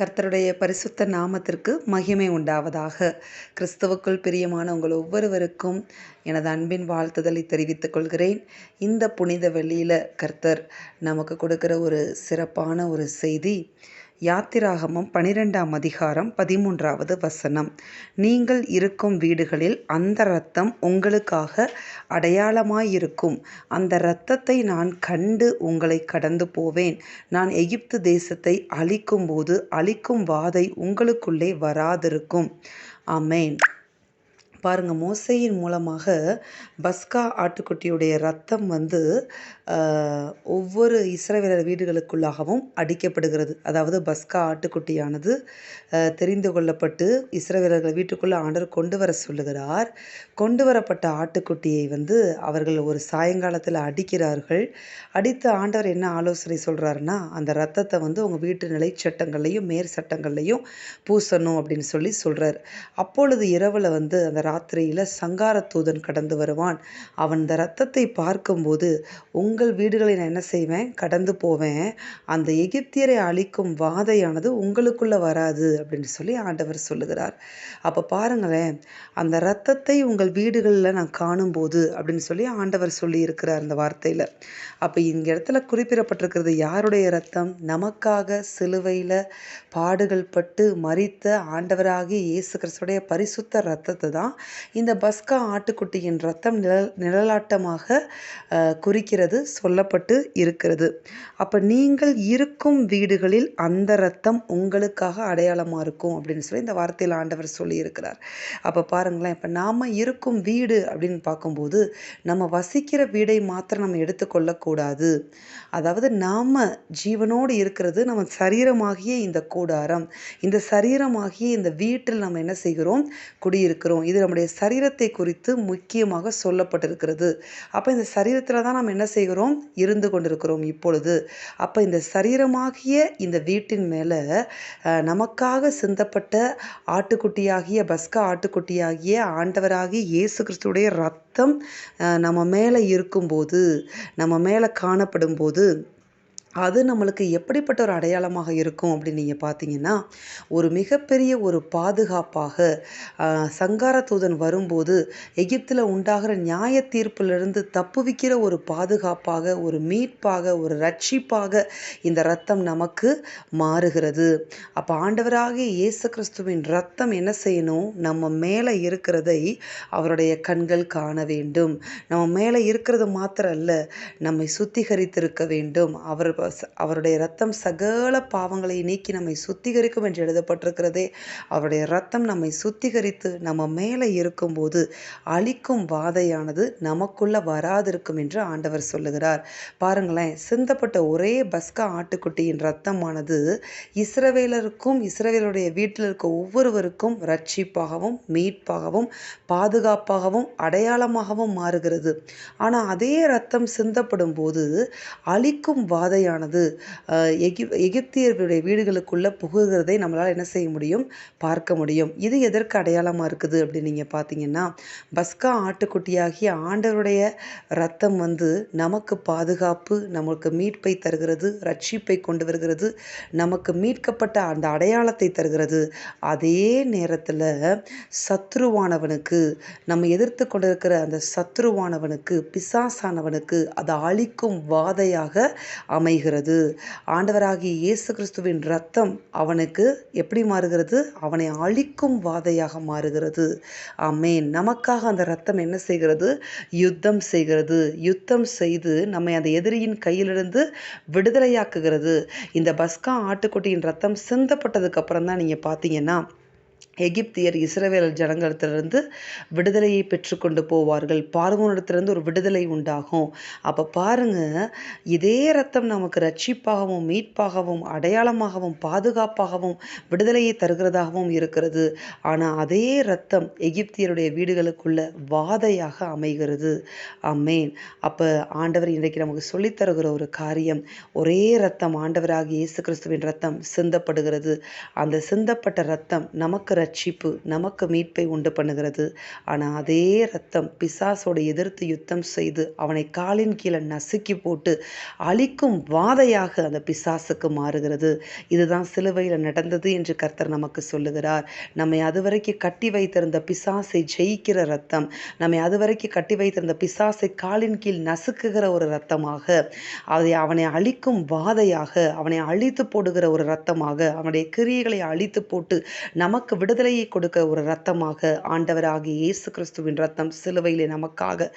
கர்த்தருடைய பரிசுத்த நாமத்திற்கு மகிமை உண்டாவதாக. கிறிஸ்துவுக்குள் பிரியமான உங்கள் ஒவ்வொருவருக்கும் எனது அன்பின் வாழ்த்துதலை தெரிவித்துக் கொள்கிறேன். இந்த புனித வெளியில் கர்த்தர் நமக்கு கொடுக்கிற ஒரு சிறப்பான ஒரு செய்தி யாத்திராகமம் பனிரெண்டாம் அதிகாரம் பதிமூன்றாவது வசனம். நீங்கள் இருக்கும் வீடுகளில் அந்த இரத்தம் உங்களுக்காக அடையாளமாயிருக்கும். அந்த இரத்தத்தை நான் கண்டு உங்களை கடந்து போவேன். நான் எகிப்து தேசத்தை அழிக்கும்போது அழிக்கும் வாதை உங்களுக்குள்ளே வராதிருக்கும். அமேன் பாருங்கள் மோசையின் மூலமாக பஸ்கா ஆட்டுக்குட்டியுடைய ரத்தம் வந்து ஒவ்வொரு இஸ்ரவேலர் வீடுகளுக்குள்ளாகவும் அடிக்கப்படுகிறது. அதாவது பஸ்கா ஆட்டுக்குட்டியானது தெரிந்து கொள்ளப்பட்டு இஸ்ரவேலர்கள் வீட்டுக்குள்ளே ஆண்டவர் கொண்டு வர சொல்லுகிறார். கொண்டு வரப்பட்ட ஆட்டுக்குட்டியை வந்து அவர்கள் ஒரு சாயங்காலத்தில் அடிக்கிறார்கள். அடித்த ஆண்டவர் என்ன ஆலோசனை சொல்கிறாருன்னா அந்த ரத்தத்தை வந்து உங்கள் வீட்டு நிலை சட்டங்கள்லையும் மேற் சட்டங்கள்லையும் பூசணும் அப்படின்னு சொல்லி சொல்கிறார் அப்பொழுது இரவில் வந்து அந்த ராத்திரியில் சங்காரத்தூதன் கடந்து வருவான். அவன் இந்த ரத்தத்தை பார்க்கும்போது உங்கள் வீடுகளை நான் என்ன செய்வேன்? கடந்து போவேன். அந்த எகிப்தியரை அழிக்கும் வாதையானது உங்களுக்குள்ளே வராது அப்படின்னு சொல்லி ஆண்டவர் சொல்லுகிறார். அப்போ பாருங்களேன் அந்த ரத்தத்தை உங்கள் வீடுகளில் நான் காணும்போது அப்படின்னு சொல்லி ஆண்டவர் சொல்லி இருக்கிறார் அந்த வார்த்தையில். அப்போ இந்த இடத்துல குறிப்பிடப்பட்டிருக்கிறது யாருடைய ரத்தம்? நமக்காக சிலுவையில் பாடுகள் பட்டு மறித்த ஆண்டவராகி இயேசு கிறிஸ்துடைய பரிசுத்த ரத்தத்தை தான் இந்த பஸ்கா ஆட்டுக்குட்டியின் ரத்தம் நிழல் நிழலாட்டமாக குறிக்கிறது சொல்லப்பட்டு இருக்கிறது. அப்போ நீங்கள் இருக்கும் வீடுகளில் அந்த ரத்தம் உங்களுக்காக அடையாளமாக இருக்கும் அப்படின்னு சொல்லி இந்த வார்த்தையில் ஆண்டவர் சொல்லியிருக்கிறார். அப்போ பாருங்களேன் இப்போ நாம் இருக்கும் வீடு அப்படின்னு பார்க்கும்போது நம்ம வசிக்கிற வீடை மாத்திரம் நம்ம எடுத்துக்கொள்ளக்கூடாது அதாவது நாம் ஜீவனோடு இருக்கிறது நம்ம சரீரமாகிய இந்த கூடாரம். இந்த சரீரமாகிய இந்த வீட்டில் நம்ம என்ன செய்கிறோம்? குடியிருக்கிறோம். இதில் நம்முடைய சரீரத்தை குறித்து முக்கியமாக சொல்லப்பட்டிருக்கிறது. அப்போ இந்த சரீரத்தில் தான் நம்ம என்ன செய்கிறோம்? இருந்து கொண்டிருக்கிறோம் இப்பொழுது. அப்போ இந்த சரீரமாகிய இந்த வீட்டின் மேலே நமக்காக சிந்தப்பட்ட ஆட்டுக்குட்டியாகிய பஸ்கா ஆட்டுக்குட்டியாகிய ஆண்டவராகிய இயேசு கிறிஸ்துடைய ரத்தம் நம்ம மேலே இருக்கும்போது நம்ம மேலே காணப்படும் போது அது நம்மளுக்கு எப்படிப்பட்ட ஒரு அடையாளமாக இருக்கும் அப்படின்னு நீங்கள் பார்த்தீங்கன்னா ஒரு மிகப்பெரிய ஒரு பாதுகாப்பாக சங்கார தூதன் வரும்போது எகிப்தில் உண்டாகிற நியாய தீர்ப்பிலிருந்து தப்புவிக்கிற ஒரு பாதுகாப்பாக ஒரு மீட்பாக ஒரு ரட்சிப்பாக இந்த ரத்தம் நமக்கு மாறுகிறது. அப்போ ஆண்டவராக இயேசு கிறிஸ்துவின் ரத்தம் என்ன செய்யணும்? நம்ம மேலே இருக்கிறதை அவருடைய கண்கள் காண வேண்டும். நம்ம மேலே இருக்கிறது மாத்திரம் அல்ல நம்மை சுத்திகரித்திருக்க வேண்டும். அவர் அவருடைய ரத்தம் சகல பாவங்களை நீக்கி நம்மை சுத்திகரிக்கும் என்று எழுதப்பட்டிருக்கிறதே. அவருடைய ரத்தம் நம்மை சுத்திகரித்து நம்ம மேலே இருக்கும்போது அழிக்கும் வாதையானது நமக்குள்ள வராதிருக்கும் என்று ஆண்டவர் சொல்லுகிறார். பாருங்களேன் சிந்தப்பட்ட ஒரே பஸ்கா ஆட்டுக்குட்டியின் ரத்தமானது இஸ்ரவேலருக்கும் இஸ்ரவேலருடைய வீட்டில் இருக்க ஒவ்வொருவருக்கும் ரட்சிப்பாகவும் மீட்பாகவும் பாதுகாப்பாகவும் அடையாளமாகவும் மாறுகிறது. ஆனால் அதே ரத்தம் சிந்தப்படும் போது அழிக்கும் வாதையான ஆனது எகி எகிப்தியர்களுடைய வீடுகளுக்குள்ளே புகுகிறதை நம்மளால் என்ன செய்ய முடியும்? பார்க்க முடியும். இது எதற்கு அடையாளமாக இருக்குது அப்படின்னு நீங்கள் பார்த்தீங்கன்னா பஸ்கா ஆட்டுக்குட்டியாகிய ஆண்டவருடைய ரத்தம் வந்து நமக்கு பாதுகாப்பு நமக்கு மீட்பை தருகிறது ரட்சிப்பை கொண்டு வருகிறது நமக்கு மீட்கப்பட்ட அந்த அடையாளத்தை தருகிறது. அதே நேரத்தில் சத்ருவானவனுக்கு நம்ம எதிர்த்து கொண்டிருக்கிற அந்த சத்ருவானவனுக்கு பிசாசானவனுக்கு அதை அழிக்கும் வாதையாக அமை மாறுகிறது ஆண்டவராகிய இயேசு கிறிஸ்துவின் ரத்தம் அவனுக்கு எப்படி மாறுகிறது? அவனை அழிக்கும் வாதையாக மாறுகிறது. ஆமேன். நமக்காக அந்த ரத்தம் என்ன செய்கிறது? யுத்தம் செய்கிறது. யுத்தம் செய்து நம்மை அந்த எதிரியின் கையிலிருந்து விடுதலையாக்குகிறது. இந்த பஸ்கா ஆட்டுக்குட்டியின் ரத்தம் சிந்தப்பட்டதுக்கு அப்புறம் தான் நீங்கள் பார்த்தீங்கன்னா எகிப்தியர் இஸ்ரவேல் ஜனங்களிடத்திலிருந்து விடுதலையை பெற்றுக்கொண்டு போவார்கள். பார்வோனிடத்திலிருந்து ஒரு விடுதலை உண்டாகும். அப்போ பாருங்க இதே ரத்தம் நமக்கு ரட்சிப்பாகவும் மீட்பாகவும் அடையாளமாகவும் பாதுகாப்பாகவும் விடுதலையை தருகிறதாகவும் இருக்கிறது. ஆனால் அதே ரத்தம் எகிப்தியருடைய வீடுகளுக்குள்ள வாதையாக அமைகிறது. அம்மேன் அப்போ ஆண்டவர் இன்றைக்கு நமக்கு சொல்லித்தருகிற ஒரு காரியம் ஒரே ரத்தம் ஆண்டவராக இயேசு கிறிஸ்துவின் ரத்தம் சிந்தப்படுகிறது. அந்த சிந்தப்பட்ட ரத்தம் நமக்கு நமக்கு ரட்சிப்பு நமக்கு மீட்பை உண்டு பண்ணுகிறது. ஆனால் அதே ரத்தம் பிசாசோட எதிர்த்து யுத்தம் செய்து அவனை காலின் கீழே நசுக்கி போட்டு அழிக்கும் வாதையாக அந்த பிசாசுக்கு மாறுகிறது. இதுதான் சிலுவையில் நடந்தது என்று கர்த்தர் நமக்கு சொல்லுகிறார். நம்மை அதுவரைக்கும் கட்டி வைத்திருந்த பிசாசை ஜெயிக்கிற ரத்தம் நம்மை அதுவரைக்கும் கட்டி வைத்திருந்த பிசாசை காலின் கீழ் நசுக்குகிற ஒரு ரத்தமாக அதை அவனை அழிக்கும் வாதையாக அவனை அழித்து போடுகிற ஒரு ரத்தமாக அவனுடைய கிரியைகளை அழித்து போட்டு நமக்கு விடுதலையை கொடுக்க ஒரு ரத்தமாக ஆண்டவராகிய இயேசு கிறிஸ்துவின் ரத்தம் சிலுவையிலே நமக்காக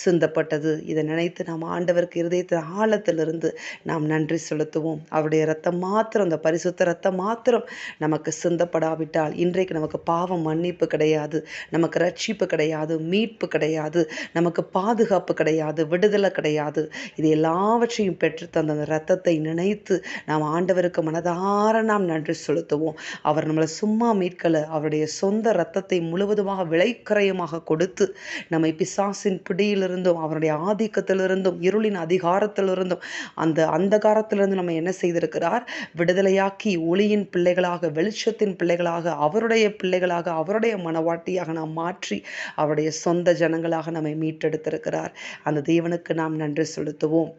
சிந்தப்பட்டது. இதை நினைத்து நாம் ஆண்டவருக்கு இருதயத்தின் ஆழத்திலிருந்து நாம் நன்றி செலுத்துவோம். அவருடைய ரத்தம் மாத்திரம் அந்த பரிசுத்த ரத்தம் மாத்திரம் நமக்கு சிந்தப்படாவிட்டால் இன்றைக்கு நமக்கு பாவம் மன்னிப்பு கிடையாது நமக்கு ரட்சிப்பு கிடையாது மீட்பு கிடையாது நமக்கு பாதுகாப்பு கிடையாது விடுதலை கிடையாது. இது எல்லாவற்றையும் பெற்று தந்த அந்த ரத்தத்தை நினைத்து நாம் ஆண்டவருக்கு மனதார நாம் நன்றி செலுத்துவோம். அவர் நம்மளை சும்மா மீட்கலை அவருடைய சொந்த ரத்தத்தை முழுவதுமாக விலைக்கரையமாக கொடுத்து நம்மை பிசாசின் பிடியிலிருந்தும் அவருடைய ஆதிக்கத்திலிருந்தும் இருளின் அதிகாரத்திலிருந்தும் அந்த அந்தகாரத்திலிருந்து நம்ம என்ன செய்திருக்கிறார்? விடுதலையாக்கி ஒளியின் பிள்ளைகளாக வெளிச்சத்தின் பிள்ளைகளாக அவருடைய பிள்ளைகளாக அவருடைய மனவாட்டியாக நாம் மாற்றி அவருடைய சொந்த ஜனங்களாக நம்மை மீட்டெடுத்திருக்கிறார். அந்த தேவனுக்கு நாம் நன்றி செலுத்துவோம்.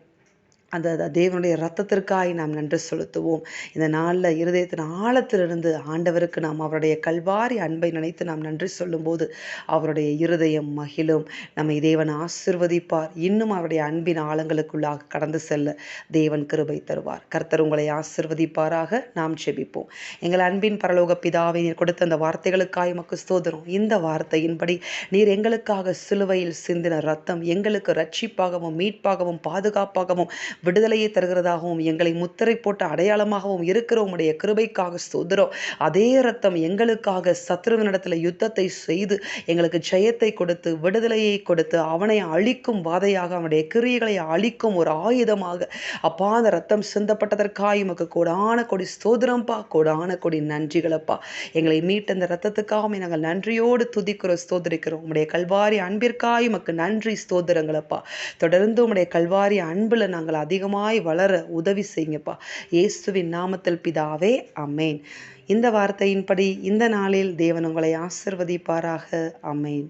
அந்த தேவனுடைய ரத்தத்திற்காய் நாம் நன்றி செலுத்துவோம். இந்த நாளில் இருதயத்தின் ஆழத்திலிருந்து ஆண்டவருக்கு நாம் அவருடைய கல்வாரி அன்பை நினைத்து நாம் நன்றி சொல்லும்போது அவருடைய இருதயம் மகிழும். நம்மை தேவன் ஆசிர்வதிப்பார். இன்னும் அவருடைய அன்பின் ஆழங்களுக்குள்ளாக கடந்து செல்ல தேவன் கிருபை தருவார். கர்த்தர் உங்களை ஆசிர்வதிப்பாராக. நாம் செபிப்போம் எங்கள் அன்பின் பரலோக பிதாவை நீர் கொடுத்த அந்த வார்த்தைகளுக்காய் மக்கு ஸ்தோதரும் இந்த வார்த்தையின்படி நீர் எங்களுக்காக சிலுவையில் சிந்தின ரத்தம் எங்களுக்கு ரட்சிப்பாகவும் மீட்பாகவும் பாதுகாப்பாகவும் விடுதலையை தருகிறதாகவும் எங்களை முத்திரை போட்ட அடையாளமாகவும் இருக்கிற உம்முடைய கிருபைக்காக ஸ்தோத்திரம். அதே ரத்தம் எங்களுக்காக சத்ருவனிடத்தில் யுத்தத்தை செய்து எங்களுக்கு ஜெயத்தை கொடுத்து விடுதலையை கொடுத்து அவனை அழிக்கும் வாதையாக அவனுடைய கிரியைகளை அழிக்கும் ஒரு ஆயுதமாக அப்பா அந்த ரத்தம் சிந்தப்பட்டதற்காக உமக்கு கூடான கொடி ஸ்தோதிரம்ப்பா கூடான கொடி நன்றிகளப்பா. எங்களை மீட்ட அந்த ரத்தத்துக்காகவும் நாங்கள் நன்றியோடு துதிக்கிறோம் ஸ்தோதரிக்கிறோம் உம்முடைய கல்வாரி அன்பிற்காய் உமக்கு நன்றி ஸ்தோதிரங்களப்பா தொடர்ந்து உம்முடைய கல்வாரி அன்பில் நாங்கள் அதிகமாய் வளர உதவி செய்யுங்கப்பா. இயேசுவின் நாமத்தில் பிதாவே அம்மேன் இந்த வார்த்தையின்படி இந்த நாளில் தேவன் உங்களை ஆசிர்வதிப்பாராக. அமேன்